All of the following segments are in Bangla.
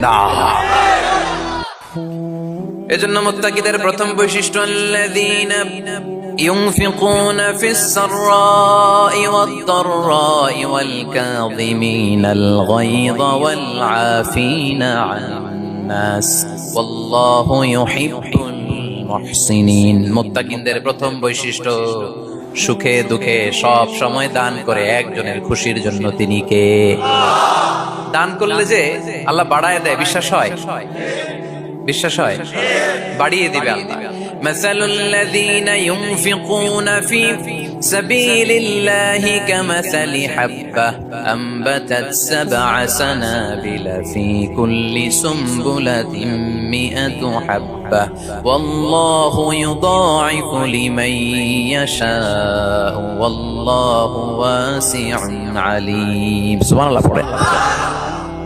না এজন্য মুত্তাকিদের প্রথম বৈশিষ্ট্য আল্লাযীনা ينفقون في السراء والضراء والكاظمين الغيظ والعافين عن الناس والله يحب المحسنين মুত্তাকিনদের প্রথম বৈশিষ্ট্য সুখে দুঃখে সব সময় দান করে একজনের খুশির জন্য তিনি কে দান করলে যে আল্লাহ বাড়ায় দেয় বিশ্বাস হয় বিশ্বাস হয় বাড়িয়ে দিবে আল্লাহ مثل الذين ينفقون في سبيل الله كمثل حبة أنبتت سبع سنابل في كل سنبلة مئة حبة والله يضاعف لمن يشاء والله واسع عليم سبحان الله পড়ে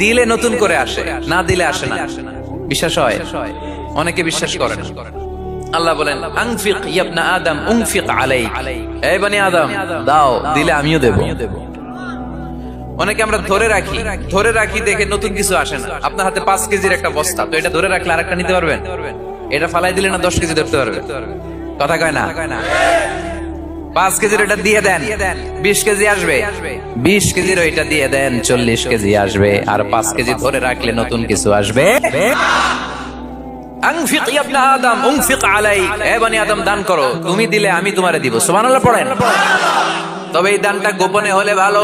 দিলে নতুন করে আসে, না দিলে আসে না। বিশ্বাস হয়? অনেকে বিশ্বাস করে আল্লাহ বলেন, আংফিক ইয়াবনা আদম, উংফিক আলাই এই বানি আদম, দাও, দিলে আমিও দেব। অনেকে আমরা ধরে রাখি ধরে রাখি দেখে নতুন কিছু আসে না। আপনার হাতে পাঁচ কেজির একটা বস্তা, তো এটা ধরে রাখলে আরেকটা নিতে পারবেন? এটা ফালাই দিলে না দশ কেজি ধরতে পারবেন? কথা কয় না? পাঁচ কেজির ওটা দিয়ে দেন। বিশ কেজি আসবে। বিশ কেজির ওইটা দিয়ে দেন, চল্লিশ কেজি আসবে। আর পাঁচ কেজি ধরে রাখলে নতুন কিছু আসবে। দান করো। তুমি দিলে আমি তোমারে তবে এই দানটা গোপনে হলে ভালো।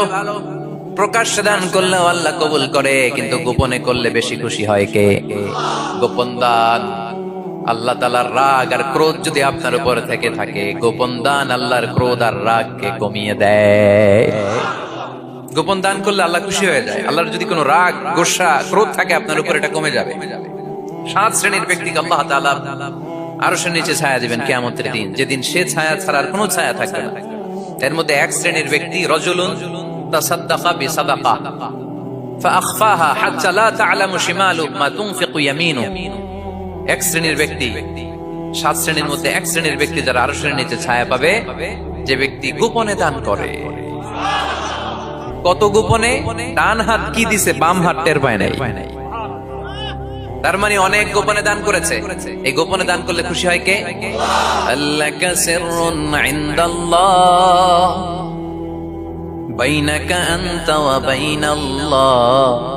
প্রকাশ্যে দান আল্লাহ কবুল করে, কিন্তু গোপনে করলে বেশি খুশি হয় কে? গোপন দান। আল্লাহ তালার রাগ আর ক্রোধ যদি আপনার উপর থেকে থাকে গোপন দান আল্লাহর ক্রোধ আর রাগকে কমিয়ে দেয় গোপন দান করলে আল্লাহ খুশি হয়ে যায় আল্লাহর যদি কোনো রাগ গোসা ক্রোধ থাকে আপনার উপর এটা কমে যাবে সাত শ্রেণীর ব্যক্তিকে আল্লাহ তাআলা আরো সে নিচে ছায়া দিবেন কেয়ামতের দিন যেদিন সে ছায়া ছাড়ার কোনো ছায়া থাকবে না এর মধ্যে এক শ্রেণীর ব্যক্তি রজুলুন তাসাদ্দাকা বিসাদাকা فأخفاها حتى لا تعلم شماله ما تنفق يمينه এক শ্রেণির ব্যক্তি, সাত শ্রেণির মধ্যে এক শ্রেণির ব্যক্তি যারা আরও শ্রেণির নিচে ছায়া পাবে, যে ব্যক্তি গোপনে দান করে। কত গোপনে? ডান হাত কি দিছে, বাম হাত টের পায় নাই। তার মানে অনেক গোপনে দান করেছে। এই গোপনে দান করলে খুশি হয় কে? বাইনাকা আনতা বাইনাল্লাহ।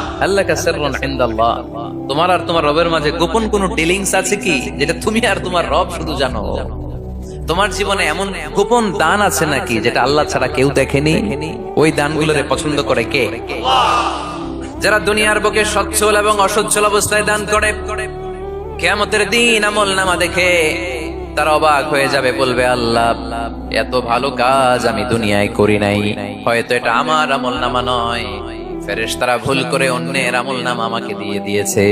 তোমার আর তোমার রবের মাঝে গোপন ডিলিংস আছে কি? যেটা তুমি আর তোমার রব শুধু জানো? তোমার জীবনে এমন গোপন দান আছে নাকি যেটা আল্লাহ ছাড়া কেউ দেখেনি? ওই পছন্দ করে কে? যারা দুনিয়ার বুকে সচ্ছল এবং অসচ্ছল অবস্থায় দান করে, কেয়ামতের দিন আমল নামা দেখে তারা অবাক হয়ে যাবে, বলবে, আল্লাহ, এত ভালো কাজ আমি দুনিয়ায় করি নাই। হয়তো এটা আমার আমল নামা নয়। ফেরেশ ভুল করে অন্যের আমল নাম আমাকে দিয়ে দিয়েছে।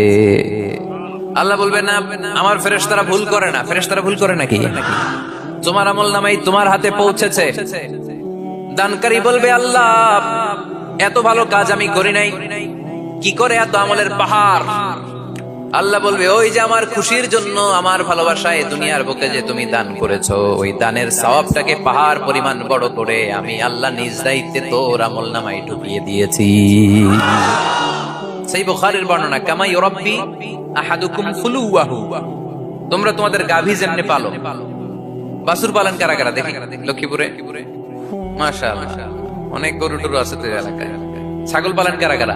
আল্লাহ বলবে না, আমার ফেরেশ তারা ভুল করে না। ফেরেশ তারা ভুল করে নাকি? তোমার আমল নামাই তোমার হাতে পৌঁছেছে। দানকারী বলবে, আল্লাহ, এত ভালো কাজ আমি করি নাই। কি করে এত আমলের পাহাড়? আল্লাহ বলবে, ওই যে আমার খুশির জন্য আমার ভালোবাসায় দুনিয়ার বুকে যে তুমি দান করেছ, ওই দানের সওয়াবটাকে পাহাড় পরিমাণ বড় করে আমি আল্লাহ নিজ দায়িত্বে তোর আমল নামাই ঢুকিয়ে দিয়েছি। সেই বুখারীর বর্ণনা, কামাই রব্বি আহাদুকুম ফুলুয়াহু তোমরা তোমাদের গাভী যেমনে পালো। বাসুর পালন কারা কারা? দেখি, লক্ষ্মীপুরে? মাশাআল্লাহ, অনেক গরু টরু আছে তো এলাকায়। ছাগল পালন কারা কারা?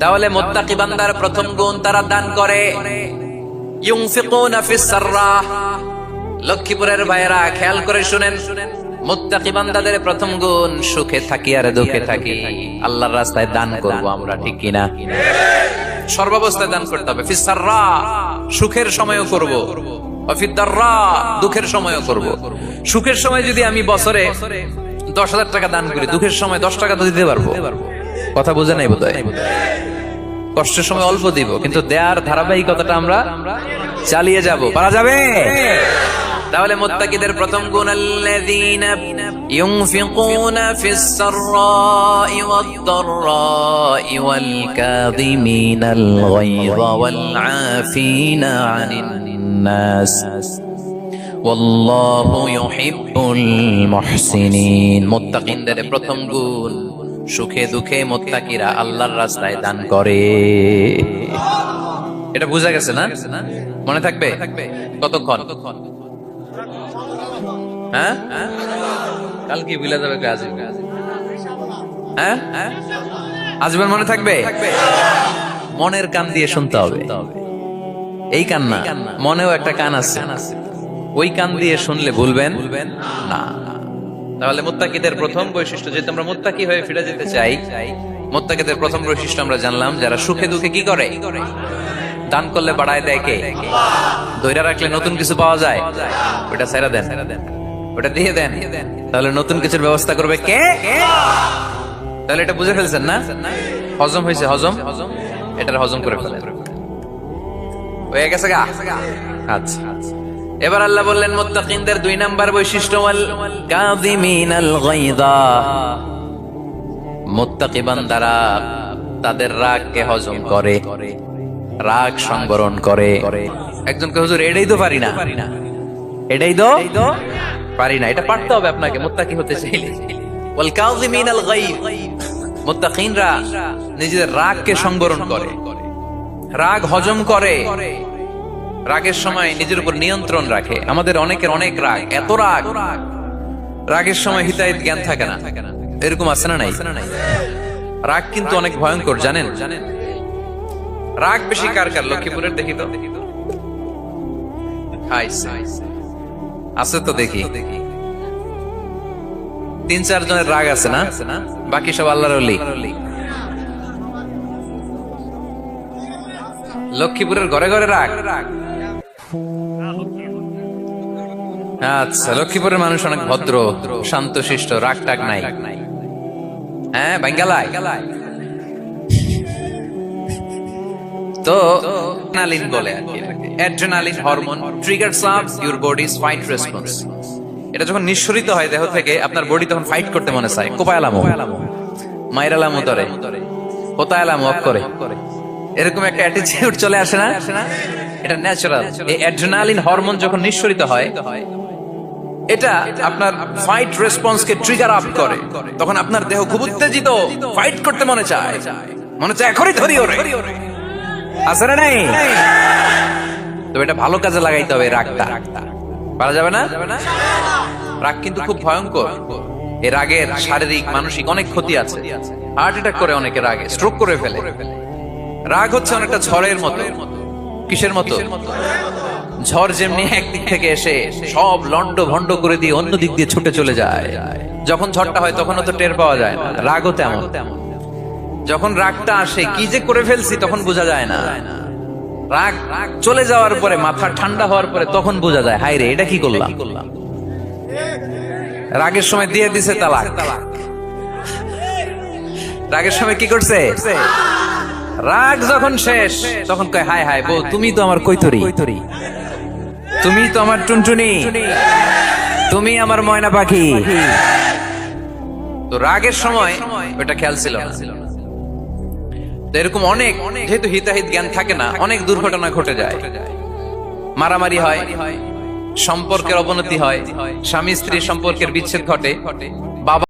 তাহলে মোত্তাকি বান্দার প্রথম গুণ তারা দান করে। লক্ষ্মীপুরের ভাইয়েরা, খেয়াল করে শুনেন। প্রথম গুণ, সুখে থাকি আর দুঃখে থাকি। আল্লাহর রাস্তায় দান আমরা, ঠিক কিনা? সর্বাবস্থায় দান করতে হবে। ফিস সাররা সুখের সময়ও করব। অফিদ দাররা দুঃখের সময়ও করব। সুখের সময় যদি আমি বছরে দশ হাজার টাকা দান করি, দুঃখের সময় দশ টাকা তো দিতে পারব। কথা বুঝে নাই বোধ কষ্টের সময় অল্প দিব, কিন্তু দেয়ার ধারাবাহিকতাটা আমরা চালিয়ে যাব। পারা যাবে? তাহলে মুত্তাকিদের প্রথম গুণ আল্লাযীনা ইউনফিকুনা ফিস সাররাই ওয়াদ দাররাই ওয়াল কাযিমিনাল গায়যা ওয়াল আফিনা আনিন নাস। প্রথম গুণ। সুখে দুঃখে মুত্তাকিরা আল্লাহর রাস্তায় দান করে। এটা বোঝা গেছে না? মনে থাকবে? কতক্ষণ? হ্যাঁ? কাল কি ভুলে যাবে কাজ হ্যাঁ? আজীবন মনে থাকবে? মনের কান দিয়ে শুনতে হবে। এই কান না মনেও একটা কান আছে। ওই কান দিয়ে শুনলে ভুলবেন না। তাহলে মুত্তাকিদের প্রথম বৈশিষ্ট্য যেহেতু আমরা মুত্তাকি হয়ে ফিরে যেতে চাই, মুত্তাকিদের প্রথম বৈশিষ্ট্য আমরা জানলাম যারা সুখে দুঃখে কি করে? দান করলে বাড়ায় দেয় কে? ধৈর্য রাখলে নতুন কিছু পাওয়া যায়? ওটা ছেড়ে দেন। ওটা দিয়ে দেন। তাহলে নতুন কিছুর ব্যবস্থা করবে কে? তাহলে এটা বুঝে ফেলছেন না? হজম হয়েছে, হজম? হজম এটার হজম করে ফেলেন। হয়ে গেছে গা? আচ্ছা আচ্ছা। এবার আল্লাহ বললেন, মুত্তাকিনদের দুই নাম্বার বৈশিষ্ট্য বান্দারা তাদের রাগকে হজম করে, রাগ সংবরণ করে। একজনকে, হুজুর, এটাই তো পারি না। এটাই তো পারি না। এটা পারতে হবে আপনাকে, মুত্তাকি হতে চাইলে। নিজেদের রাগকে সংবরণ করে, রাগ হজম করে। রাগের সময় নিজের উপর নিয়ন্ত্রণ রাখে। আমাদের অনেকের অনেক রাগ। এত রাগ। রাগের সময় হিতাহিত জ্ঞান থাকে না। এরকম আছে না নাই? রাগ কিন্তু অনেক ভয়ঙ্কর, জানেন? রাগ বেশি কার কার? লক্ষ্মীপুরের দেখি তো। আছে তো দেখি। তিন চার জনের রাগ আছে না? বাকি সব আল্লাহর লক্ষ্মীপুরের ঘরে ঘরে রাগ। আচ্ছা লক্ষ্মীপুরের মানুষ অনেক ভদ্র শান্ত শিষ্ট রাগ টাগ নাই। হ্যাঁ বাঙ্গালায় তো বলে adrenaline hormone triggers up your fight response এটা যখন নিঃসরিত হয় দেহ থেকে, আপনার বডি তখন ফাইট করতে মনে চায়। কোপায়ালামো। মাইরালামো ধরে কোতায়ালামো অফ করে। এরকম একটা অ্যাটিটিউড চলে আসে না? এটা ন্যাচারাল এই অ্যাড্রেনালিন হরমোন যখন নিঃসরিত হয়, এটা আপনার ফাইট ট্রিগার আপ করে। তখন আপনার দেহ খুব উত্তেজিত ফাইট করতে মনে চায়। মনে চায়, এখনই ধরি ওরে। আছে নাই? তো এটা ভালো কাজে লাগাইতে হবে রাগটা। পারা যাবে না? রাগ কিন্তু খুব ভয়ঙ্কর। এই রাগের শারীরিক, মানসিক অনেক ক্ষতি আছে। হার্ট অ্যাটাক করে অনেকে রাগে স্ট্রোক করে ফেলে। রাগ হচ্ছে অনেকটা ঝড়ের মতো। কিসের মতো? ঝড় যেমনি একদিক থেকে এসে সব লন্ড ভন্ড করে দিয়ে অন্য দিক দিয়ে ছুটে চলে যায়। যখন ঝড়টা হয় তখন তো টের পাওয়া যায় না রাগও তেমন। যখন রাগটা আসে কি যে করে ফেলছি তখন বোঝা যায় না। রাগ চলে যাওয়ার পরে মাথা ঠান্ডা হওয়ার পরে তখন বোঝা যায় হাই রে এটা কি করলাম? রাগের সময় দিয়ে দিছে তালাক। রাগের সময় কি করছে? রাগ যখন শেষ, তখন কয় হাই হাই বউ, তুমি তো আমার কৈতরি। তুমি তো আমার টুনটুনি। তুমি আমার ময়না পাখি। তো রাগের সময় ওটা খেয়াল ছিল এরকম অনেক, যেহেতু হিতাহিত জ্ঞান থাকে না, অনেক দুর্ঘটনা ঘটে যায়। মারামারি হয়, সম্পর্কের অবনতি হয় স্বামী স্ত্রী সম্পর্কের বিচ্ছেদ ঘটে, বাবা